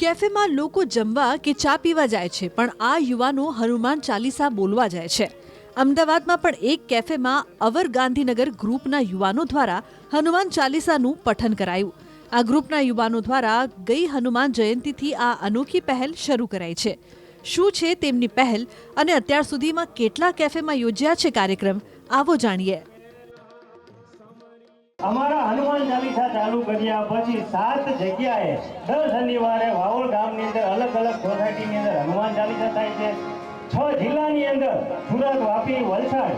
કેફેમાં લોકો જમવા કે ચા પીવા જાય છે, પણ આ યુવાનો હનુમાન ચાલીસા બોલવા જાય છે. અમદાવાદમાં પણ એક કેફેમાં અવર ગાંધીનગર ગ્રુપના યુવાનો દ્વારા હનુમાન ચાલીસાનું પઠન કરાયું. આ ગ્રુપના યુવાનો દ્વારા ગઈ હનુમાન જયંતીથી આ અનોખી પહેલ શરૂ કરાઈ છે. શું છે તેમની પહેલ અને અત્યાર સુધીમાં કેટલા કેફેમાં યોજ્યા છે કાર્યક્રમ, આવો જાણીએ. અમારા હનુમાન ચાલીસા ચાલુ કર્યા પછી સાત જગ્યાએ દર શનિવારે વાવોલ ગામની અંદર અલગ અલગ સોસાયટીની અંદર હનુમાન ચાલીસા થાય છે. છ જિલ્લાની અંદર સુરત, વાપી, વલસાડ,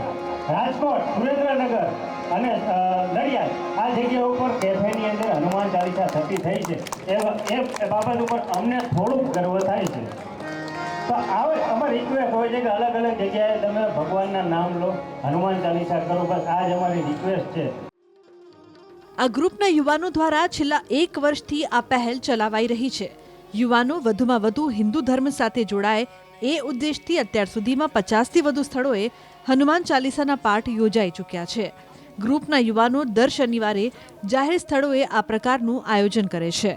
રાજકોટ, સુરેન્દ્રનગર અને નડિયાદ આ જગ્યા ઉપર કેફેની અંદર હનુમાન ચાલીસા થતી થઈ છે. એ બાબત ઉપર અમને થોડુંક ગર્વ થાય છે. તો આવે, અમારી રિક્વેસ્ટ હોય છે કે અલગ અલગ જગ્યાએ તમે ભગવાનના નામ લો, હનુમાન ચાલીસા કરો. બસ આ જ અમારી રિક્વેસ્ટ છે. આ ગ્રુપના યુવાનો દ્વારા છેલ્લા એક વર્ષથી આ પહેલ ચલાવાઈ રહી છે. યુવાનો વધુમાં વધુ હિન્દુ ધર્મ સાથે જોડાય, એ ઉદ્દેશથી અત્યાર સુધીમાં પચાસથી વધુ સ્થળોએ હનુમાન ચાલીસાના પાઠ યોજાઈ ચૂક્યા છે. ગ્રુપના યુવાનો દર શનિવારે જાહેર સ્થળોએ આ પ્રકારનું આયોજન કરે છે.